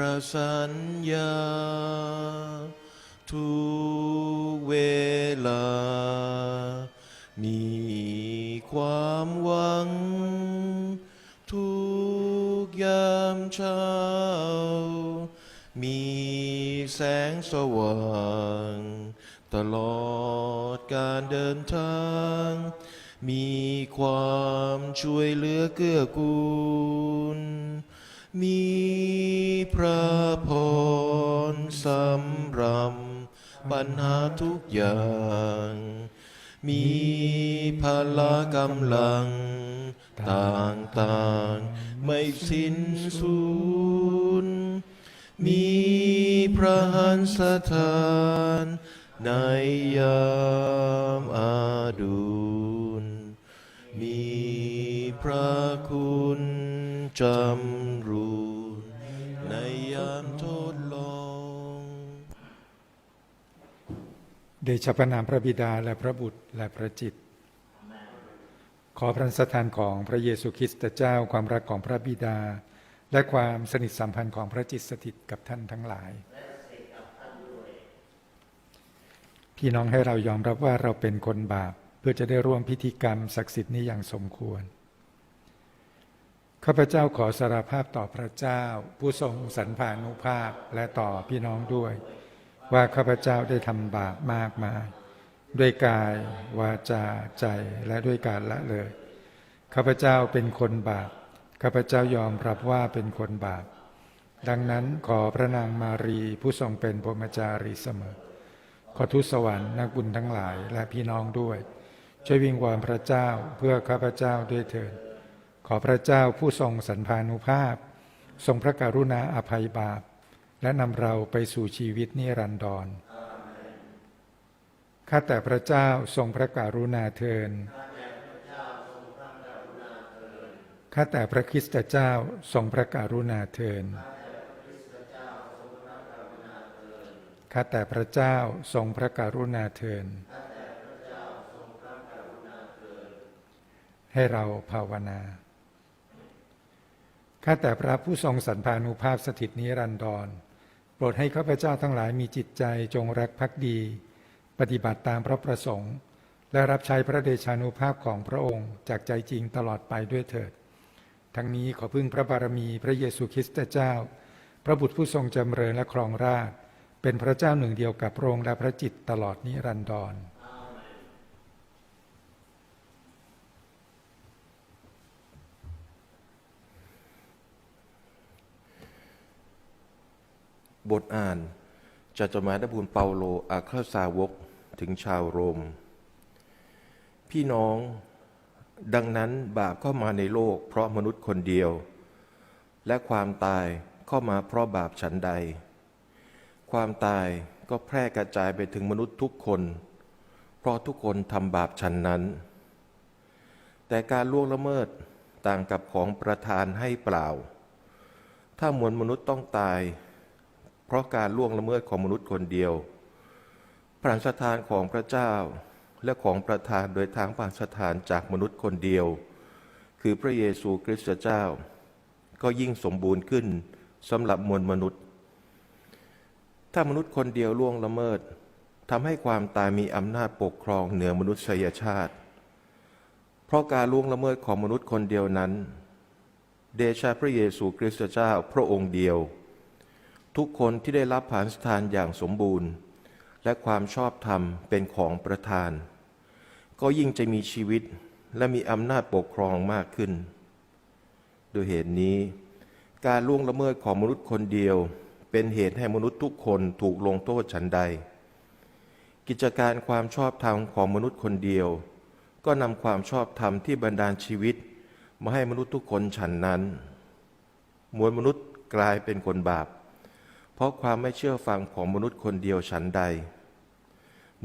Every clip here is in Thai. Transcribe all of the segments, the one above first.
ประสัญญา ทุกเวลา มีความหวัง ทุกยามเช้า มีแสงสว่าง ตลอดการเดินทาง มีความช่วยเหลือเกื้อกูล มีพระพรสำรำปัญหาทุกอย่าง มีพละกำลัง ต่างๆไม่สิ้นสุดมีพระหันสถานในยามอาดูล มีพระคุณจำรูนในยามทดลองเดชะพระนามพระบิดาและพระบุตรและพระจิต ขอพระสถานของพระเยซูคริสต์เจ้าความรักของพระบิดา และความสนิทสัมพันธ์ของพระจิตสถิตกับท่านทั้งหลาย พี่น้องให้เรายอมรับว่าเราเป็นคนบาป เพื่อจะได้ร่วมพิธีกรรมศักดิ์สิทธิ์นี้อย่างสมควร ข้าพเจ้าขอสารภาพต่อพระเจ้า ผู้ทรงสรรพานุภาพและต่อพี่น้องด้วย ว่าข้าพเจ้าได้ทำบาปมากมาย ด้วยกายวาจาใจและด้วยการละเลย ข้าพเจ้าเป็นคนบาป ข้าพเจ้ายอมรับว่าเป็นคนบาป ดังนั้นขอพระนางมารีผู้ทรงเป็นพรหมจารีเสมอ ขอทุสวรรค์นักบุญทั้งหลายและพี่น้องด้วย ช่วยวิงวอนพระเจ้าเพื่อข้าพเจ้าด้วยเถิดขอพระเจ้าผู้ทรงสันพานุภาพ ทรงพระกรุณาอภัยบาป และนำเราไปสู่ชีวิตนิรันดรข้าแต่พระเจ้าทรงพระกรุณาเทินข้าแต่พระคริสตเจ้าทรงพระกรุณาเทินข้าแต่พระเจ้าทรงพระกรุณาเทิน ให้เราภาวนาข้าแต่พระผู้ทรงสันพานุภาพสถิตนิรันดร โปรดให้ข้าพเจ้าทั้งหลายมีจิตใจจงรักภักดี ปฏิบัติตามพระประสงค์ และรับใช้พระเดชานุภาพของพระองค์จากใจจริงตลอดไปด้วยเถิด ทั้งนี้ขอพึ่งพระบารมีพระเยซูคริสต์เจ้า พระบุตรผู้ทรงจำเริญและครองราชเป็นพระเจ้าหนึ่งเดียวกับพระองค์และพระจิตตลอดนิรันดร บทอ่านจากจดหมายดบุญเปาโลอาคาสาวกถึงชาวโรม พี่น้องดังนั้นบาปเข้ามาในโลกเพราะมนุษย์คนเดียว และความตายเข้ามาเพราะบาปฉันใด ความตายก็แพร่กระจายไปถึงมนุษย์ทุกคน เพราะทุกคนทำบาปฉันนั้น แต่การล่วงละเมิดต่างกับของประทานให้เปล่า ถ้ามวลมนุษย์ต้องตาย เพราะการล่วงละเมิดของมนุษย์คนเดียวพระราชทานของพระเจ้า และของประทานโดยทางพระราชทานจากมนุษย์คนเดียว คือพระเยซูคริสต์เจ้า ก็ยิ่งสมบูรณ์ขึ้นสำหรับมวลมนุษย์ ถ้ามนุษย์คนเดียวล่วงละเมิดทำให้ความตายมีอำนาจปกครองเหนือมนุษยชาติ เพราะการล่วงละเมิดของมนุษย์คนเดียวนั้น เดชะพระเยซูคริสต์เจ้าพระองค์เดียว ทุกคนที่ได้รับผานสถานอย่างสมบูรณ์ และความชอบธรรมเป็นของประทาน ก็ยิ่งจะมีชีวิตและมีอำนาจปกครองมากขึ้น โดยเหตุนี้ การล่วงละเมิดของมนุษย์คนเดียว เป็นเหตุให้มนุษย์ทุกคนถูกลงโทษฉันใด กิจการความชอบธรรมของมนุษย์คนเดียว ก็นำความชอบธรรมที่บรรดาลชีวิต มาให้มนุษย์ทุกคนฉันนั้น มวลมนุษย์กลายเป็นคนบาป เพราะความไม่เชื่อฟังของมนุษย์คนเดียวฉันใด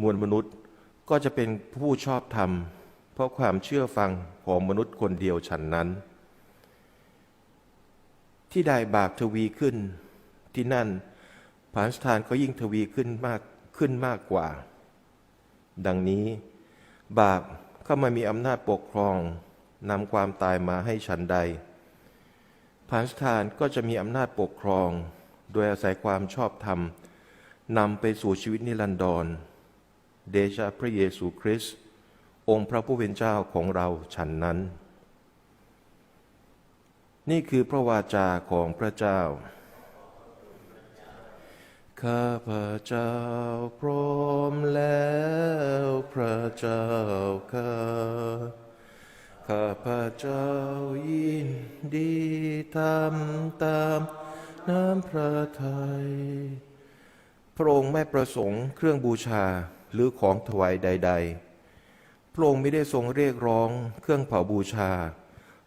มวลมนุษย์ก็จะเป็นผู้ชอบธรรม เพราะความเชื่อฟังของมนุษย์คนเดียวฉันนั้น ที่ใดบาปทวีขึ้น ที่นั่นผานสถานก็ยิ่งทวีขึ้นมากขึ้นมากกว่า ดังนี้ บาปเข้ามามีอำนาจปกครองนำความตายมาให้ฉันใดผานสถานก็จะมีอำนาจปกครอง โดยอาศัยความชอบธรรมนำไปสู่ชีวิตนิรันดร เดชะพระเยซูคริสต์องค์พระผู้เป็นเจ้าของเราฉันนั้น นี่คือพระวาจาของพระเจ้า ข้าพระเจ้าพร้อมแล้วพระเจ้าข้าข้าพระเจ้ายินดีทำตาม น้ำพระทัยพระองค์ไม่ประสงค์เครื่องบูชาหรือของถวายใด ๆ พระองค์ไม่ได้ทรงเรียกร้องเครื่องเผาบูชา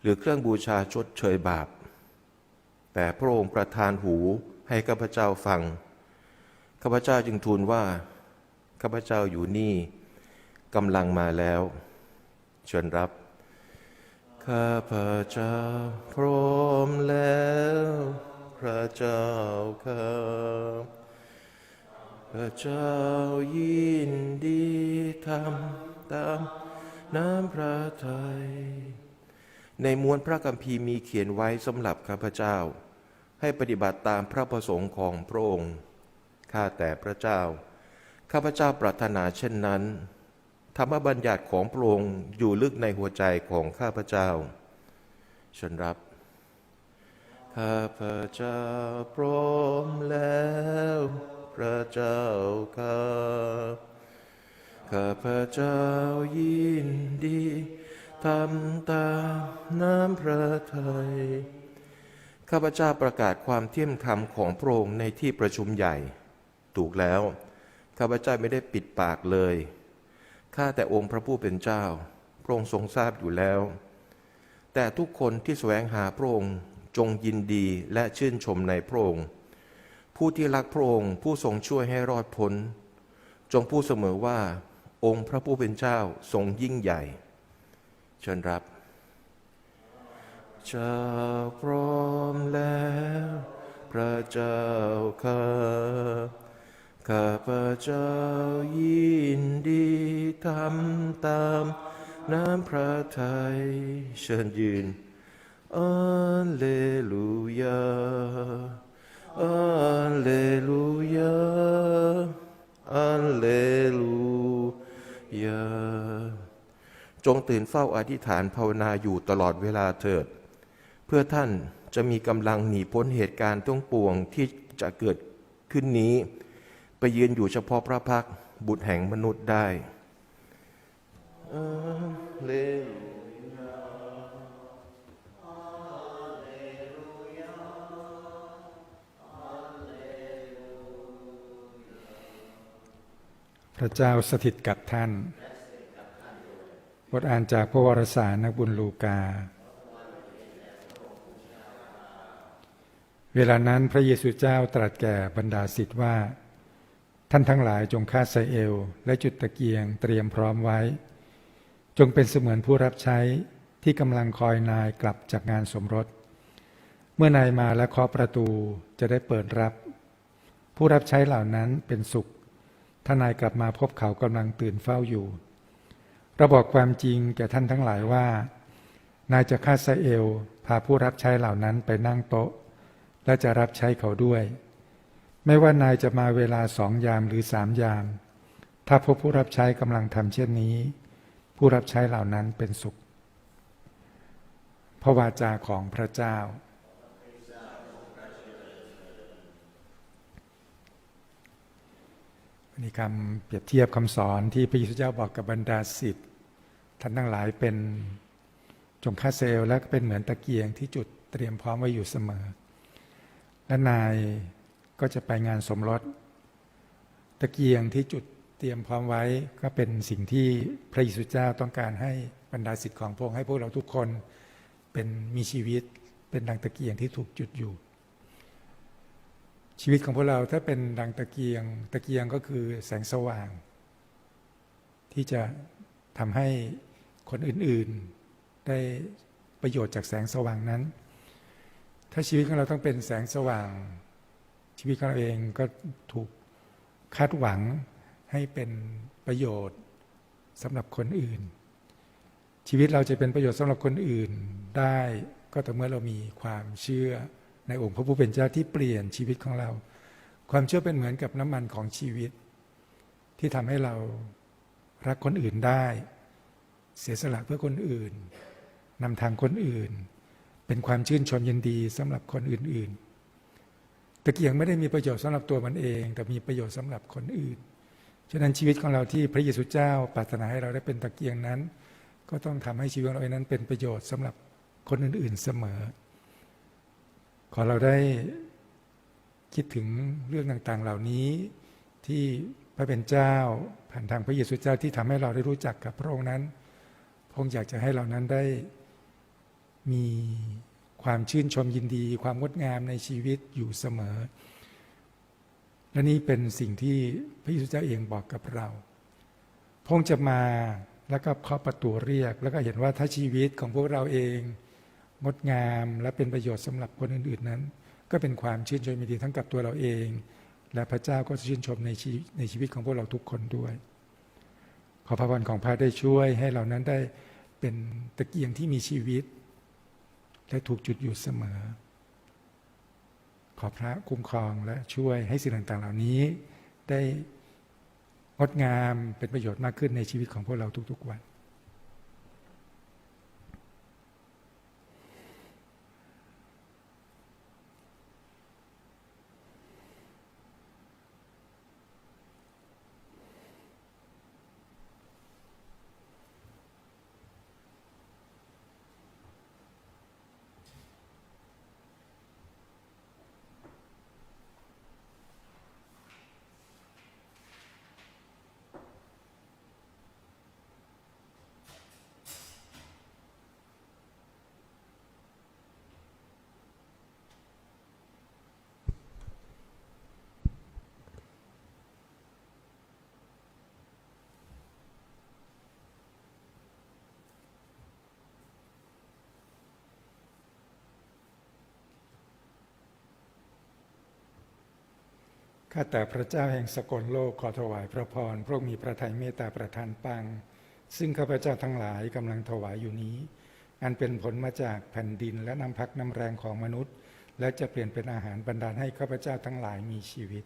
หรือเครื่องบูชาชดเชยบาป แต่พระองค์ประทานหูให้ข้าพเจ้าฟัง ข้าพเจ้าจึงทูลว่า ข้าพเจ้าอยู่นี่กำลังมาแล้ว เชิญรับ ข้าพระเจ้าพร้อมแล้ว พระเจ้าข้าพระเจ้ายินดีทำตามน้ำพระทัยในมวลพระคัมภีร์มีเขียนไว้สำหรับข้าพเจ้า ให้ปฏิบัติตามพระประสงค์ของพระองค์ข้าแต่พระเจ้า ข้าพเจ้าปรารถนาเช่นนั้น ธรรมบัญญัติของพระองค์อยู่ลึกในหัวใจของข้าพเจ้าเชิญรับ ข้าพเจ้าพร้อมแล้ว พระเจ้าข้าข้าพเจ้ายินดีทำตามน้ำพระทัยข้าพเจ้าประกาศความเที่ยมธรรมของพระองค์ในที่ประชุมใหญ่ ถูกแล้ว ข้าพเจ้าไม่ได้ปิดปากเลย ข้าแต่องค์พระผู้เป็นเจ้า พระองค์ทรงทราบอยู่แล้ว แต่ทุกคนที่แสวงหาพระองค์ จงยินดีและชื่นชมในพระองค์ ผู้ที่รักพระองค์ผู้ทรงช่วยให้รอดพ้น จงพูดเสมอว่า องค์พระผู้เป็นเจ้าทรงยิ่งใหญ่ เชิญรับเจ้าพร้อมแล้ว พระเจ้าข้าข้าพระเจ้ายินดีทำตามน้ำพระทัยเชิญยืน อัลเลลูยาอัลเลลูยาอัลเลลูยาจงตื่นเฝ้าอธิษฐานภาวนาอยู่ตลอดเวลาเถิด เพื่อท่านจะมีกำลังหนีพ้นเหตุการณ์ต้องปวงที่จะเกิดขึ้นนี้ ไปยืนอยู่เฉพาะพระพักตร์บุตรแห่งมนุษย์ได้ พระเจ้าสถิตกับท่านบทอ่านจากพระวรสารนักบุญลูกา เวลานั้นพระเยซูเจ้าตรัสแก่บรรดาศิษย์ว่า ท่านทั้งหลายจงคาไซเอล และจุดตะเกียงเตรียมพร้อมไว้ จงเป็นเสมือนผู้รับใช้ที่กำลังคอยนายกลับจากงานสมรส เมื่อนายมาและเคาะประตูจะได้เปิดรับ ผู้รับใช้เหล่านั้นเป็นสุข ถ้านายกลับมาพบเขากำลังตื่นเฝ้าอยู่เราบอกความจริงแก่ท่านทั้งหลายว่า นายจะฆ่าไซเอล พาผู้รับใช้เหล่านั้นไปนั่งโต๊ะ และจะรับใช้เขาด้วย ไม่ว่านายจะมาเวลาสองยามหรือสามยาม ถ้าพบผู้รับใช้กำลังทำเช่นนี้ ผู้รับใช้เหล่านั้นเป็นสุขพระวาจาของพระเจ้า นี่คำเปรียบเทียบคำสอนที่พระเยซูเจ้าบอกกับบรรดาศิษย์ท่านทั้งหลายเป็นจงคาเซลและก็เป็นเหมือนตะเกียงที่จุดเตรียมพร้อมไว้อยู่เสมอ และนายก็จะไปงานสมรส ตะเกียงที่จุดเตรียมพร้อมไว้ก็เป็นสิ่งที่พระเยซูเจ้าต้องการให้บรรดาศิษย์ของพระองค์ให้พวกเราทุกคนเป็นมีชีวิตเป็นดังตะเกียงที่ถูกจุดอยู่ ชีวิตของพวกเราถ้าเป็นดังตะเกียง ตะเกียงก็คือแสงสว่าง ที่จะทำให้คนอื่นๆ ได้ประโยชน์จากแสงสว่างนั้น ถ้าชีวิตของเราต้องเป็นแสงสว่าง ชีวิตของเราเองก็ถูกคาดหวังให้เป็นประโยชน์สำหรับคนอื่น ชีวิตเราจะเป็นประโยชน์สำหรับคนอื่นได้ก็ต่อเมื่อเรามีความเชื่อ ในองค์พระผู้เป็นเจ้าที่เปลี่ยนชีวิตของเรา ความเชื่อเป็นเหมือนกับน้ำมันของชีวิต ที่ทำให้เรารักคนอื่นได้ เสียสละเพื่อคนอื่นนำทางคนอื่น เป็นความชื่นชมยินดีสำหรับคนอื่น ๆ ตะเกียงไม่ได้มีประโยชน์สำหรับตัวมันเอง แต่มีประโยชน์สำหรับคนอื่น ฉะนั้นชีวิตของเราที่พระเยซูเจ้าปรารถนาให้เราได้เป็นตะเกียงนั้น ก็ต้องทำให้ชีวิตของเราเองนั้นเป็นประโยชน์สำหรับคนอื่น ๆ เสมอ ขอเราได้คิดถึงเรื่องต่างๆเหล่านี้ที่พระเป็นเจ้าผ่านทางพระเยซูเจ้าที่ทำให้เราได้รู้จักกับพระองค์นั้นพระองค์อยากจะให้เรานั้นได้มีความชื่นชมยินดี ความงดงามในชีวิตอยู่เสมอ และนี่เป็นสิ่งที่พระเยซูเจ้าเองบอกกับเราพระองค์จะมาแล้วก็เคาะประตูเรียก แล้วก็เห็นว่าถ้าชีวิตของพวกเราเอง งดงามและเป็นประโยชน์สำหรับคนอื่นๆนั้น ก็เป็นความชื่นชมยินดีทั้งกับตัวเราเอง และพระเจ้าก็ชื่นชมในชีในชีวิตของพวกเราทุกคนด้วย ขอพระพรของพระได้ช่วยให้เรานั้นได้เป็นตะเกียงที่มีชีวิต และถูกจุดอยู่เสมอ ขอพระคุ้มครองและช่วยให้สิ่งต่างๆ เหล่านี้ได้งดงามเป็นประโยชน์มากขึ้นในชีวิตของพวกเราทุกๆวัน ข้าแต่พระเจ้าแห่งสกลโลกขอถวายพระพรพระองค์มีพระทัยเมตตาประทานปัง ซึ่งข้าพเจ้าทั้งหลายกำลังถวายอยู่นี้ อันเป็นผลมาจากแผ่นดินและน้ำพักน้ำแรงของมนุษย์ และจะเปลี่ยนเป็นอาหารบรรดาให้ข้าพเจ้าทั้งหลายมีชีวิต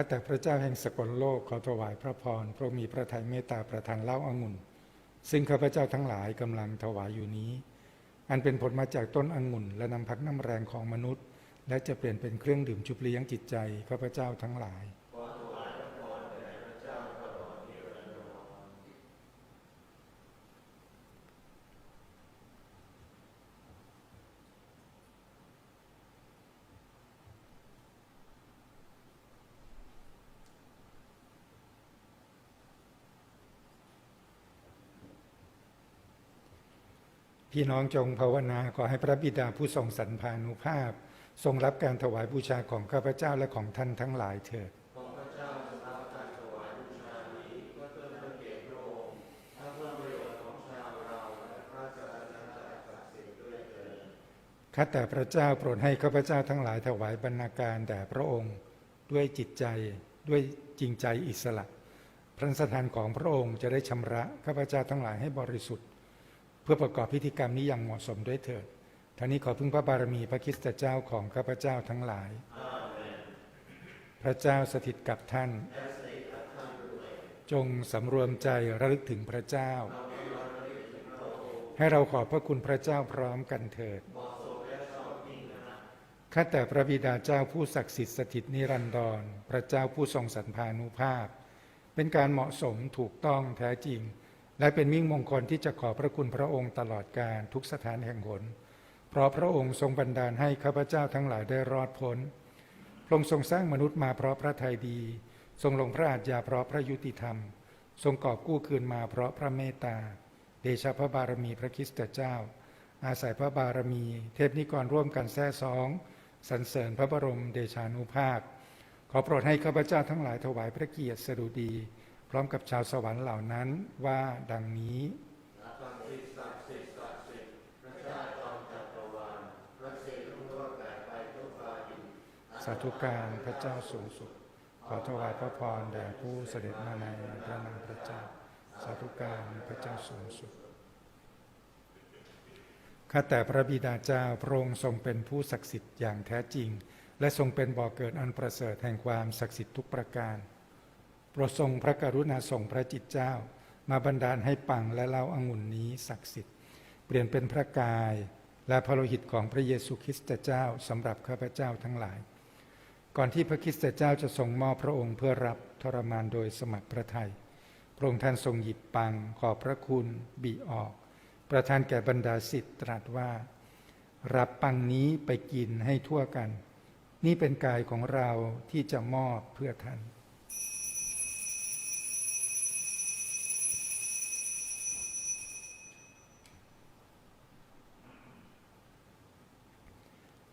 ข้าแต่พระเจ้าแห่งสกลโลกขอถวายพระพรพระมีพระทัยเมตตาประทานเหล้าอางุ่น ซึ่งข้าพเจ้าทั้งหลายกำลังถวายอยู่นี้ อันเป็นผลมาจากต้นองุ่น และน้ำพักน้ำแรงของมนุษย์ และจะเปลี่ยนเป็นเครื่องดื่มชุบเลี้ยงจิตใจข้าพเจ้าทั้งหลาย พี่น้องจงภาวนาขอให้พระบิดาผู้ทรงสรรพานุภาพ ทรงรับการถวายบูชาของข้าพเจ้าและของท่านทั้งหลายเถิดข้าแต่พระเจ้าโปรดให้ข้าพเจ้าทั้งหลายถวายบรรณาการแด่พระองค์ ด้วยจิตใจด้วยจริงใจอิสระพระสถานของพระองค์จะได้ชำระข้าพเจ้าทั้งหลายให้บริสุทธิ์ เพื่อประกอบพิธีกรรมนี้อย่างเหมาะสมด้วยเถิดท่านี้ขอพึ่งพระบารมีพระคิสตเจ้าของข้าพเจ้าทั้งหลาย พระเจ้าสถิตกับท่าน จงสำรวมใจระลึกถึงพระเจ้า ให้เราขอบพระคุณพระเจ้าพร้อมกันเถิดข้าแต่พระบิดาเจ้าผู้ศักดิ์สิทธิ์สถิตนิรันดร พระเจ้าผู้ทรงสรรพานุภาพ เป็นการเหมาะสมถูกต้องแท้จริง และเป็นมิ่งมงคลที่จะขอพระคุณพระองค์ตลอดการทุกสถานแห่งหน เพราะพระองค์ทรงบันดาลให้ข้าพเจ้าทั้งหลายได้รอดพ้น พระองค์ทรงสร้างมนุษย์มาเพราะพระทัยดี ทรงลงพระอาจยาเพราะพระยุติธรรม ทรงกอบกู้คืนมาเพราะพระเมตตา เดชะพระบารมีพระคริสตเจ้า อาศัยพระบารมี เทพนิกรร่วมกันแท้สองสรรเสริญพระบรมเดชานุภาพ ขอโปรดให้ข้าพเจ้าทั้งหลายถวายพระเกียรติสดุดี พร้อมกับชาวสวรรค์เหล่านั้นว่าดังนี้สาธุการพระเจ้าสูงสุด ขอถวายพระพรแด่ผู้เสด็จมาในพระนามพระเจ้า สาธุการพระเจ้าสูงสุดข้าแต่พระบิดาเจ้าพระองค์ทรงเป็นผู้ศักดิ์สิทธิ์อย่างแท้จริง และทรงเป็นบ่อกเกิดอันประเสริฐแห่งความศักดิ์สิทธิ์ทุกประการ โปรดทรงพระกรุณาส่งพระจิตเจ้า มาบันดาลให้ปังและเล่าอางุ่นนี้ศักดิ์สิทธิ์ เปลี่ยนเป็นพระกาย และพระโลหิตของพระเยซูคริสต์เจ้าสำหรับข้าพเจ้าทั้งหลาย ก่อนที่พระคริสต์เจ้าจะทรงมอบพระองค์เพื่อรับทรมานโดยสมัครพระทัยพระองค์ท่านทรงหยิบปังขอบพระคุณบีออก ประทานแก่บรรดาสิทธิ์ตรัสว่า รับปังนี้ไปกินให้ทั่วกัน นี่เป็นกายของเราที่จะมอบเพื่อท่าน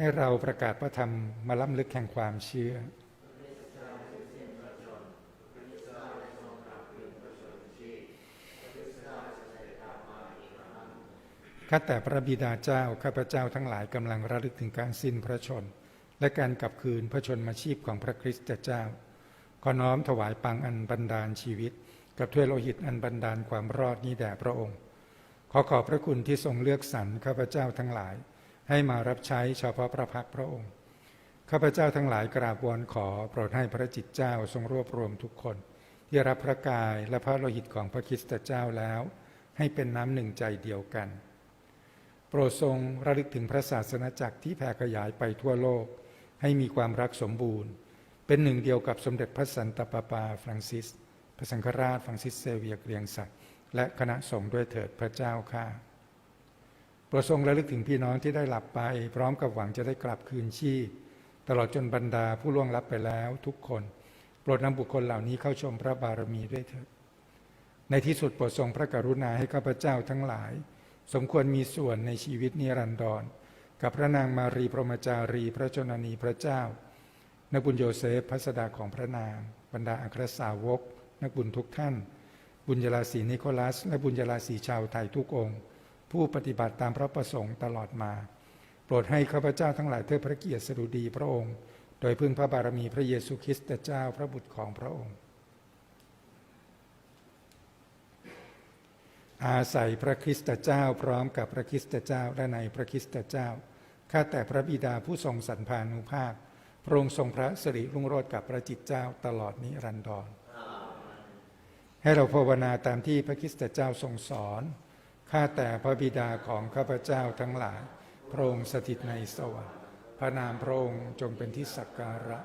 ให้เราประกาศพระธรรมมาล้ำลึกแห่งความเชื่อ ข้าแต่พระบิดาเจ้า ข้าพเจ้าทั้งหลายกำลังระลึกถึงการสิ้นพระชน และการกลับคืนพระชนมาชีพของพระคริสต์เจ้า ขอน้อมถวายปังอันบันดาลชีวิต กับถ้วยโลหิตอันบันดาลความรอดนี้แด่พระองค์ ขอขอบพระคุณที่ทรงเลือกสรรข้าพเจ้าทั้งหลาย ให้มารับใช้เฉพาะพระพักตร์พระองค์ ข้าพเจ้าทั้งหลายกราบวอนขอโปรดให้พระจิตเจ้าทรงรวบรวมทุกคน ที่รับพระกายและพระโลหิตของพระคริสตเจ้าแล้ว ให้เป็นน้ำหนึ่งใจเดียวกัน โปรดทรงระลึกถึงพระศาสนาจักรที่แผ่ขยายไปทั่วโลก ให้มีความรักสมบูรณ์ เป็นหนึ่งเดียวกับสมเด็จพระสันตะปาปาฟรังซิส พระสังฆราชฟรังซิสเซเวียเกรียงศักดิ์และคณะสงฆ์ด้วยเถิดพระเจ้าข้า โปรดทรงระลึกถึงพี่น้องที่ได้หลับไป พร้อมกับหวังจะได้กลับคืนชีพ ตลอดจนบรรดาผู้ล่วงลับไปแล้วทุกคน โปรดนำบุคคลเหล่านี้เข้าชมพระบารมีด้วยเถิดในที่สุดโปรดทรงพระกรุณาให้ข้าพเจ้าทั้งหลาย สมควรมีส่วนในชีวิตนิรันดร กับพระนางมารีพรหมจารีพระชนนีพระเจ้า นักบุญโยเซฟพัสดาของพระนาง บรรดาอัครสาวก นักบุญทุกท่าน บุญยราศีนิโคลัส และบุญยราศีชาวไทยทุกองค์ ผู้ปฏิบัติตามพระประสงค์ตลอดมา โปรดให้ข้าพเจ้าทั้งหลายเทิดพระเกียรติสดุดีพระองค์ โดยพึ่งพระบารมีพระเยซูคริสต์เจ้าพระบุตรของพระองค์ อาศัยพระคริสตเจ้าพร้อมกับพระคริสตเจ้าและในพระคริสตเจ้าข้าแต่พระบิดาผู้ทรงสันพานุภาพ พระองค์ทรงพระสิริรุ่งโรจน์กับพระจิตเจ้าตลอดนิรันดรให้เราภาวนาตามที่พระคริสตเจ้าทรงสอน ข้าแต่พระบิดาของข้าพเจ้าทั้งหลาย พระองค์สถิตในสวรรค์ พระนามพระองค์จงเป็นที่สักการะ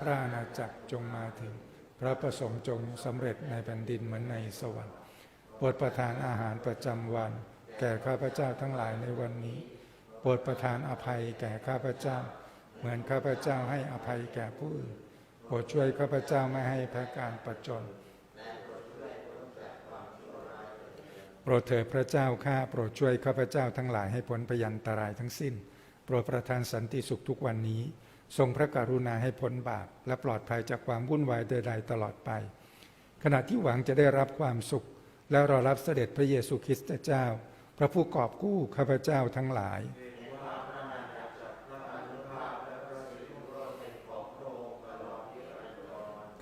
พระอาณาจักรจงมาถึง พระประสงค์จงสำเร็จในแผ่นดินเหมือนในสวรรค์โปรดประทานอาหารประจำวัน แก่ข้าพเจ้าทั้งหลายในวันนี้โปรดประทานอภัยแก่ข้าพเจ้า เหมือนข้าพเจ้าให้อภัยแก่ผู้อื่นโปรดช่วยข้าพเจ้าไม่ให้แพ้การประจน โปรดเถิดพระเจ้าข้าโปรดช่วยข้าพเจ้าทั้งหลายให้พ้นพยันตรายทั้งสิ้น โปรดประทานสันติสุขทุกวันนี้ ทรงพระกรุณาให้พ้นบาป และปลอดภัยจากความวุ่นวายใดๆตลอดไป ขณะที่หวังจะได้รับความสุข และรอรับเสด็จพระเยซูคริสต์เจ้า พระผู้กอบกู้ข้าพเจ้าทั้งหลาย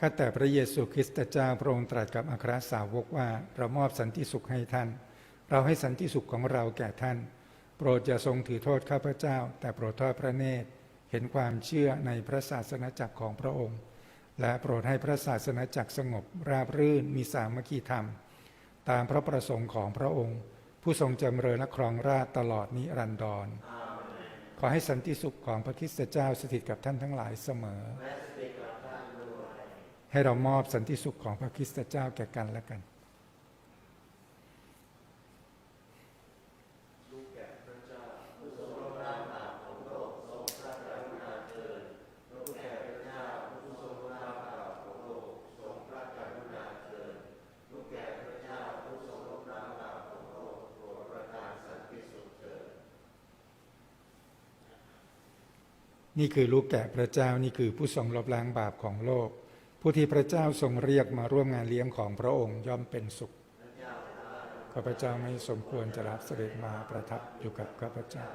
ข้าแต่พระเยซูคริสต์เจ้าพระองค์ตรัสกับอัครสาวกว่าเรามอบสันติสุขให้ท่าน เราให้สันติสุขของเราแก่ท่าน โปรดอย่าทรงถือโทษข้าพเจ้า แต่โปรดทอดพระเนตรเห็นความเชื่อในพระศาสนาจักรของพระองค์ และโปรดให้พระศาสนาจักรสงบราบรื่นมีสามัคคีธรรม ตามพระประสงค์ของพระองค์ ผู้ทรงจำเริญและครองราชตลอดนิรันดรขขอให้สันติสุขของพระคริสตเจ้าสถิตกับท่านทั้งหลายเสมอ ให้เรามอบสันติสุขของพระคริสตเจ้าแก่กันและกันนี่คือลูกแกะพระเจ้านี่คือผู้ทรงลบล้างบาปของโลก ผู้ที่พระเจ้าทรงเรียกมาร่วมงานเลี้ยงของพระองค์ย่อมเป็นสุขข้าพเจ้าไม่สมควรจะรับเสด็จมาประทับอยู่กับข้าพเจ้า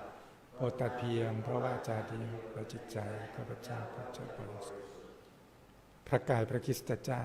โปรดตัดเพียงเพราะว่าจาดีและจิตใจข้าพเจ้าก็จะบริสุทธิ์พระกายพระคริสตเจ้า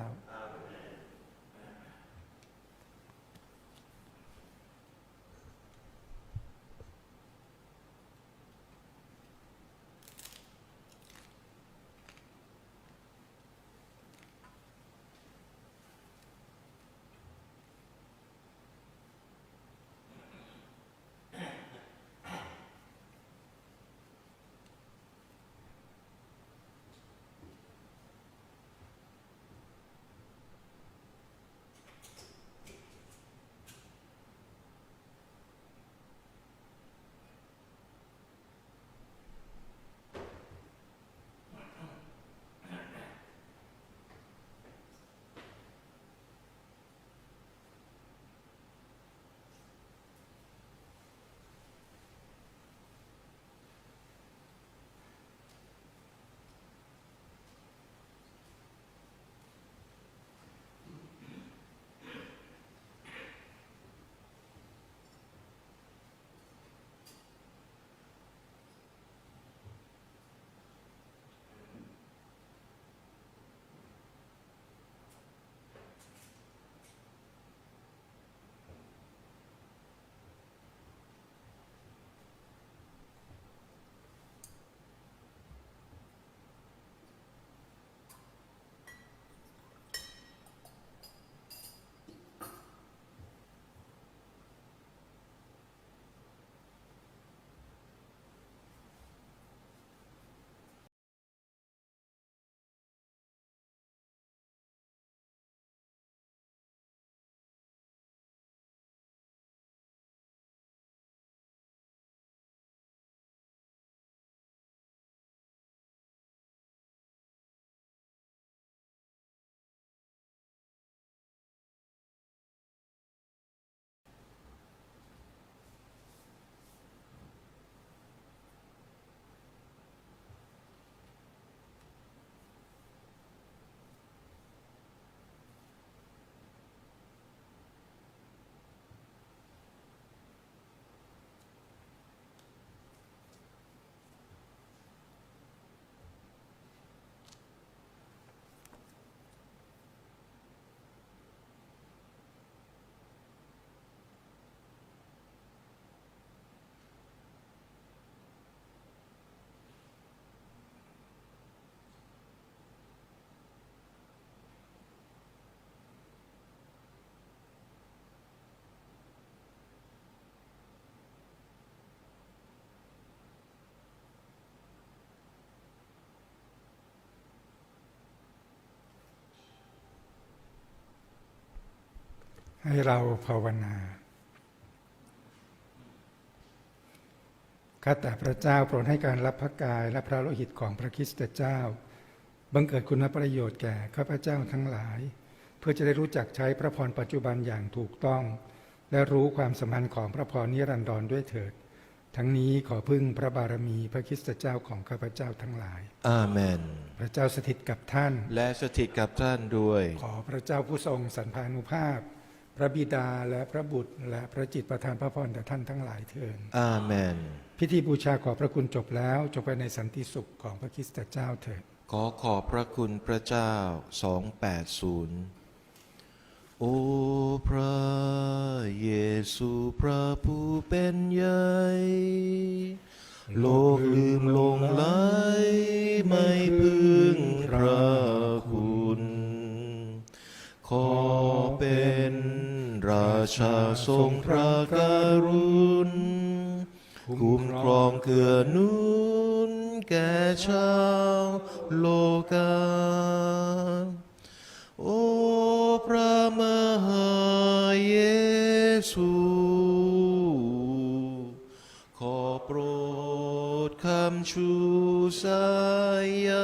ให้เราภาวนาข้าแต่พระเจ้าโปรดให้การรับพระกายและพระโลหิตของพระคริสตเจ้า บังเกิดคุณประโยชน์แก่ข้าพเจ้าทั้งหลาย เพื่อจะได้รู้จักใช้พระพรปัจจุบันอย่างถูกต้อง และรู้ความสำคัญของพระพรนิรันดรด้วยเถิด ทั้งนี้ขอพึ่งพระบารมีพระคริสตเจ้าของข้าพเจ้าทั้งหลาย อาเมน พระเจ้าสถิตกับท่าน และสถิตกับท่านด้วย ขอพระเจ้าผู้ทรงสันพานุภาพ พระบิดาและพระบุตร และพระจิตประทานพระพรแด่ท่านทั้งหลายเถิดอาเมน พิธีบูชาขอพระคุณจบแล้ว จบไปในสันติสุขของพระคริสตเจ้าเถิดขอขอบพระคุณพระเจ้า 280 โอ้พระเยซูพระผู้เป็นใหญ่โลกลืมหลงไหลไม่พึ่งพระคุณ ขอเป็นราชาทรงพระกรุณคุ้มครองเกื้อหนุนแก่ชาวโลกา โอ้พระมหาเยซูขอโปรดคำชูสายย้